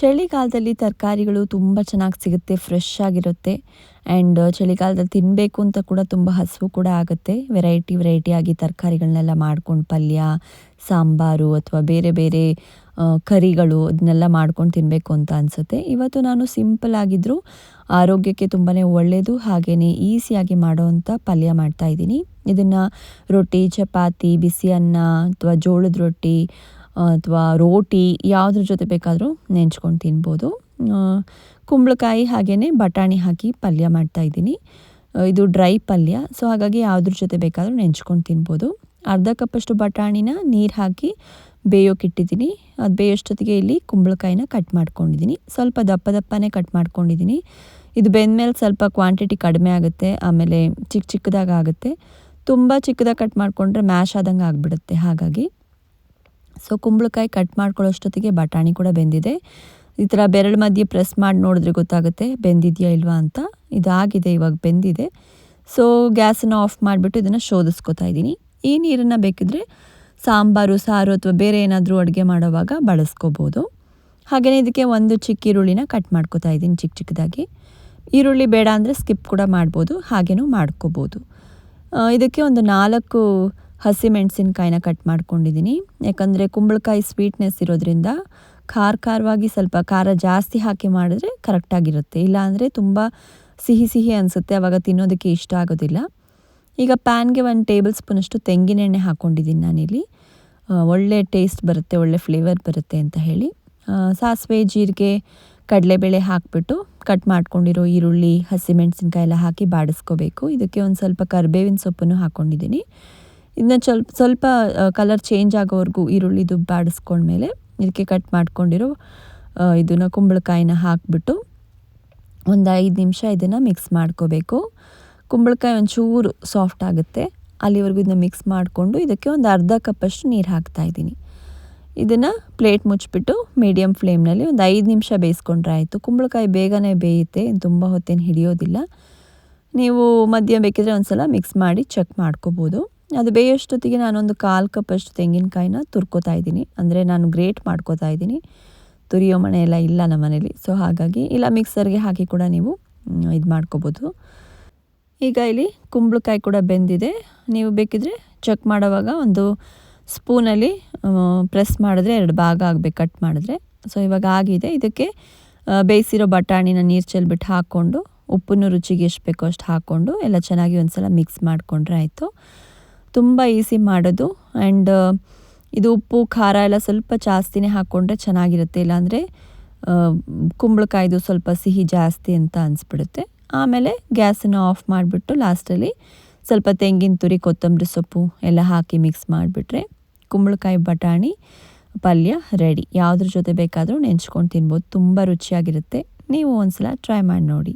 ಚಳಿಗಾಲದಲ್ಲಿ ತರಕಾರಿಗಳು ತುಂಬ ಚೆನ್ನಾಗಿ ಸಿಗುತ್ತೆ ಫ್ರೆಶ್ ಆಗಿರುತ್ತೆ. ಆ್ಯಂಡ್ ಚಳಿಗಾಲದಲ್ಲಿ ತಿನ್ನಬೇಕು ಅಂತ ಕೂಡ ತುಂಬ ಹಸಿವು ಕೂಡ ಆಗುತ್ತೆ. ವೆರೈಟಿ ವೆರೈಟಿಯಾಗಿ ತರಕಾರಿಗಳನ್ನೆಲ್ಲ ಮಾಡ್ಕೊಂಡು ಪಲ್ಯ, ಸಾಂಬಾರು ಅಥವಾ ಬೇರೆ ಬೇರೆ ಕರಿಗಳು ಅದನ್ನೆಲ್ಲ ಮಾಡ್ಕೊಂಡು ತಿನ್ನಬೇಕು ಅಂತ ಅನಿಸುತ್ತೆ. ಇವತ್ತು ನಾನು ಸಿಂಪಲ್ ಆಗಿದ್ದರೂ ಆರೋಗ್ಯಕ್ಕೆ ತುಂಬಾ ಒಳ್ಳೆಯದು ಹಾಗೆಯೇ ಈಸಿಯಾಗಿ ಮಾಡೋವಂಥ ಪಲ್ಯ ಮಾಡ್ತಾಯಿದ್ದೀನಿ ಇದನ್ನು ರೊಟ್ಟಿ, ಚಪಾತಿ, ಬಿಸಿ ಅನ್ನ ಅಥವಾ ಜೋಳದ ರೊಟ್ಟಿ ಅಥವಾ ರೋಟಿ ಯಾವುದ್ರ ಜೊತೆ ಬೇಕಾದರೂ ನೆಂಚ್ಕೊಂಡು ತಿನ್ಬೋದು. ಕುಂಬಳಕಾಯಿ ಹಾಗೆಯೇ ಬಟಾಣಿ ಹಾಕಿ ಪಲ್ಯ ಮಾಡ್ತಾಯಿದ್ದೀನಿ ಇದು ಡ್ರೈ ಪಲ್ಯ. ಸೊ, ಹಾಗಾಗಿ ಯಾವುದ್ರ ಜೊತೆ ಬೇಕಾದರೂ ನೆಂಚ್ಕೊಂಡು ತಿನ್ಬೋದು. ಅರ್ಧ ಕಪ್ಪಷ್ಟು ಬಟಾಣಿನ ನೀರು ಹಾಕಿ ಬೇಯೋಕ್ಕಿಟ್ಟಿದ್ದೀನಿ ಅದು ಬೇಯೋಷ್ಟೊತ್ತಿಗೆ ಇಲ್ಲಿ ಕುಂಬಳಕಾಯಿನ ಕಟ್ ಮಾಡ್ಕೊಂಡಿದ್ದೀನಿ. ಸ್ವಲ್ಪ ದಪ್ಪ ದಪ್ಪನೇ ಕಟ್ ಮಾಡ್ಕೊಂಡಿದ್ದೀನಿ. ಇದು ಬೆಂದಮೇಲೆ ಸ್ವಲ್ಪ ಕ್ವಾಂಟಿಟಿ ಕಡಿಮೆ ಆಗುತ್ತೆ, ಆಮೇಲೆ ಚಿಕ್ಕ ಚಿಕ್ಕದಾಗ ಆಗುತ್ತೆ. ತುಂಬ ಚಿಕ್ಕದಾಗಿ ಕಟ್ ಮಾಡಿಕೊಂಡ್ರೆ ಮ್ಯಾಶ್ ಆದಂಗೆ ಆಗಿಬಿಡುತ್ತೆ, ಹಾಗಾಗಿ. ಸೊ ಕುಂಬಳಕಾಯಿ ಕಟ್ ಮಾಡ್ಕೊಳ್ಳೋಷ್ಟೊತ್ತಿಗೆ ಬಟಾಣಿ ಕೂಡ ಬೆಂದಿದೆ. ಈ ಥರ ಬೆರಳು ಮಧ್ಯೆ ಪ್ರೆಸ್ ಮಾಡಿ ನೋಡಿದ್ರೆ ಗೊತ್ತಾಗುತ್ತೆ ಬೆಂದಿದೆಯಾ ಇಲ್ವಾ ಅಂತ. ಇದಾಗಿದೆ, ಇವಾಗ ಬೆಂದಿದೆ. ಸೊ ಗ್ಯಾಸನ್ನು ಆಫ್ ಮಾಡಿಬಿಟ್ಟು ಇದನ್ನು ಶೋಧಿಸ್ಕೊತಾ ಇದ್ದೀನಿ. ಈ ನೀರನ್ನು ಬೇಕಿದ್ರೆ ಸಾಂಬಾರು, ಸಾರು ಅಥವಾ ಬೇರೆ ಏನಾದರೂ ಅಡುಗೆ ಮಾಡೋವಾಗ ಬಳಸ್ಕೋಬೋದು. ಹಾಗೆಯೇ ಇದಕ್ಕೆ ಒಂದು ಚಿಕ್ಕ ಈರುಳ್ಳಿನ ಕಟ್ ಮಾಡ್ಕೋತಾ ಇದ್ದೀನಿ ಚಿಕ್ಕ ಚಿಕ್ಕದಾಗಿ. ಈರುಳ್ಳಿ ಬೇಡ ಅಂದರೆ ಸ್ಕಿಪ್ ಕೂಡ ಮಾಡ್ಬೋದು, ಹಾಗೇನೂ ಮಾಡ್ಕೋಬೋದು. ಇದಕ್ಕೆ ಒಂದು ನಾಲ್ಕು ಹಸಿಮೆಣಸಿನ್ಕಾಯಿನ ಕಟ್ ಮಾಡ್ಕೊಂಡಿದ್ದೀನಿ. ಯಾಕಂದರೆ ಕುಂಬಳಕಾಯಿ ಸ್ವೀಟ್ನೆಸ್ ಇರೋದ್ರಿಂದ ಖಾರ ಖಾರವಾಗಿ ಸ್ವಲ್ಪ ಖಾರ ಜಾಸ್ತಿ ಹಾಕಿ ಮಾಡಿದ್ರೆ ಕರೆಕ್ಟಾಗಿರುತ್ತೆ ಇಲ್ಲಾಂದರೆ ತುಂಬ ಸಿಹಿ ಸಿಹಿ ಅನಿಸುತ್ತೆ. ಆವಾಗ ತಿನ್ನೋದಕ್ಕೆ ಇಷ್ಟ ಆಗೋದಿಲ್ಲ. ಈಗ ಪ್ಯಾನ್ಗೆ ಒಂದು ಟೇಬಲ್ ಸ್ಪೂನಷ್ಟು ತೆಂಗಿನೆಣ್ಣೆ ಹಾಕ್ಕೊಂಡಿದ್ದೀನಿ ನಾನಿಲ್ಲಿ. ಒಳ್ಳೆ ಟೇಸ್ಟ್ ಬರುತ್ತೆ, ಒಳ್ಳೆ ಫ್ಲೇವರ್ ಬರುತ್ತೆ ಅಂತ ಹೇಳಿ. ಸಾಸಿವೆ, ಜೀರಿಗೆ, ಕಡಲೆಬೇಳೆ ಹಾಕಿಬಿಟ್ಟು ಕಟ್ ಮಾಡ್ಕೊಂಡಿರೋ ಈರುಳ್ಳಿ ಹಸಿಮೆಣಸಿನ್ಕಾಯಿ ಎಲ್ಲ ಹಾಕಿ ಬಾಡಿಸ್ಕೋಬೇಕು. ಇದಕ್ಕೆ ಒಂದು ಸ್ವಲ್ಪ ಕರಿಬೇವಿನ ಸೊಪ್ಪನ್ನು ಹಾಕ್ಕೊಂಡಿದ್ದೀನಿ ಇದನ್ನ ಸ್ವಲ್ಪ ಸ್ವಲ್ಪ ಕಲರ್ ಚೇಂಜ್ ಆಗೋವರೆಗೂ ಈರುಳ್ಳಿದು ಬಾಡಿಸ್ಕೊಂಡ್ಮೇಲೆ ಇದಕ್ಕೆ ಕಟ್ ಮಾಡ್ಕೊಂಡಿರೋ ಇದನ್ನು ಕುಂಬಳಕಾಯಿನ ಹಾಕಿಬಿಟ್ಟು ಒಂದು ಐದು ನಿಮಿಷ ಇದನ್ನು ಮಿಕ್ಸ್ ಮಾಡ್ಕೋಬೇಕು. ಕುಂಬಳಕಾಯಿ ಒಂಚೂರು ಸಾಫ್ಟ್ ಆಗುತ್ತೆ. ಅಲ್ಲಿವರೆಗೂ ಇದನ್ನ ಮಿಕ್ಸ್ ಮಾಡಿಕೊಂಡು ಇದಕ್ಕೆ ಒಂದು ಅರ್ಧ ಕಪ್ಪಷ್ಟು ನೀರು ಹಾಕ್ತಾಯಿದ್ದೀನಿ ಇದನ್ನು ಪ್ಲೇಟ್ ಮುಚ್ಚಿಬಿಟ್ಟು ಮೀಡಿಯಮ್ ಫ್ಲೇಮ್ನಲ್ಲಿ ಒಂದು ಐದು ನಿಮಿಷ ಬೇಯಿಸ್ಕೊಂಡ್ರೆ ಆಯಿತು. ಕುಂಬಳಕಾಯಿ ಬೇಗನೆ ಬೇಯುತ್ತೆ, ತುಂಬ ಹೊತ್ತೇನು ಹಿಡಿಯೋದಿಲ್ಲ. ನೀವು ಮಧ್ಯ ಬೇಕಿದ್ರೆ ಒಂದು ಸಲ ಮಿಕ್ಸ್ ಮಾಡಿ ಚೆಕ್ ಮಾಡ್ಕೋಬೋದು. ಅದು ಬೇಯೋಷ್ಟೊತ್ತಿಗೆ ನಾನೊಂದು ಕಾಲು ಕಪ್ಪಷ್ಟು ತೆಂಗಿನಕಾಯಿನ ತುರ್ಕೋತಾ ಇದ್ದೀನಿ. ಅಂದರೆ ನಾನು ಗ್ರೇಟ್ ಮಾಡ್ಕೋತಾ ಇದ್ದೀನಿ. ತುರಿಯೋ ಮನೆ ಇಲ್ಲ ನಮ್ಮ ಮನೇಲಿ. ಸೊ ಹಾಗಾಗಿ ಇಲ್ಲ ಮಿಕ್ಸರ್ಗೆ ಹಾಕಿ ಕೂಡ ನೀವು ಇದು ಮಾಡ್ಕೋಬೋದು. ಈಗ ಇಲ್ಲಿ ಕುಂಬಳಕಾಯಿ ಕೂಡ ಬೆಂದಿದೆ. ನೀವು ಬೇಕಿದ್ರೆ ಚೆಕ್ ಮಾಡೋವಾಗ ಒಂದು ಸ್ಪೂನಲ್ಲಿ ಪ್ರೆಸ್ ಮಾಡಿದ್ರೆ ಎರಡು ಭಾಗ ಆಗಬೇಕು ಕಟ್ ಮಾಡಿದ್ರೆ. ಸೊ ಇವಾಗ ಆಗಿದೆ. ಇದಕ್ಕೆ ಬೇಯಿಸಿರೋ ಬಟಾಣಿನ ನೀರು ಚೆಲ್ಬಿಟ್ಟು ಹಾಕ್ಕೊಂಡು, ಉಪ್ಪನ್ನು ರುಚಿಗೆ ಎಷ್ಟು ಬೇಕೋ ಅಷ್ಟು ಹಾಕ್ಕೊಂಡು, ಎಲ್ಲ ಚೆನ್ನಾಗಿ ಒಂದು ಸಲ ಮಿಕ್ಸ್ ಮಾಡಿಕೊಂಡ್ರೆ ಆಯಿತು. ತುಂಬ ಈಸಿ ಮಾಡೋದು. ಆ್ಯಂಡ್ ಇದು ಉಪ್ಪು, ಖಾರ ಎಲ್ಲ ಸ್ವಲ್ಪ ಜಾಸ್ತಿನೇ ಹಾಕ್ಕೊಂಡ್ರೆ ಚೆನ್ನಾಗಿರುತ್ತೆ. ಇಲ್ಲಾಂದರೆ ಕುಂಬಳಕಾಯ್ದು ಸ್ವಲ್ಪ ಸಿಹಿ ಜಾಸ್ತಿ ಅಂತ ಅನಿಸ್ಬಿಡುತ್ತೆ. ಆಮೇಲೆ ಗ್ಯಾಸನ್ನು ಆಫ್ ಮಾಡಿಬಿಟ್ಟು ಲಾಸ್ಟಲ್ಲಿ ಸ್ವಲ್ಪ ತೆಂಗಿನ ತುರಿ, ಕೊತ್ತಂಬರಿ ಸೊಪ್ಪು ಎಲ್ಲ ಹಾಕಿ ಮಿಕ್ಸ್ ಮಾಡಿಬಿಟ್ರೆ ಕುಂಬಳಕಾಯಿ ಬಟಾಣಿ ಪಲ್ಯ ರೆಡಿ ಯಾವುದ್ರ ಜೊತೆ ಬೇಕಾದರೂ ನೆಂಚ್ಕೊಂಡು ತಿನ್ಬೋದು. ತುಂಬ ರುಚಿಯಾಗಿರುತ್ತೆ. ನೀವು ಒಂದು ಸಲ ಟ್ರೈ ಮಾಡಿ ನೋಡಿ.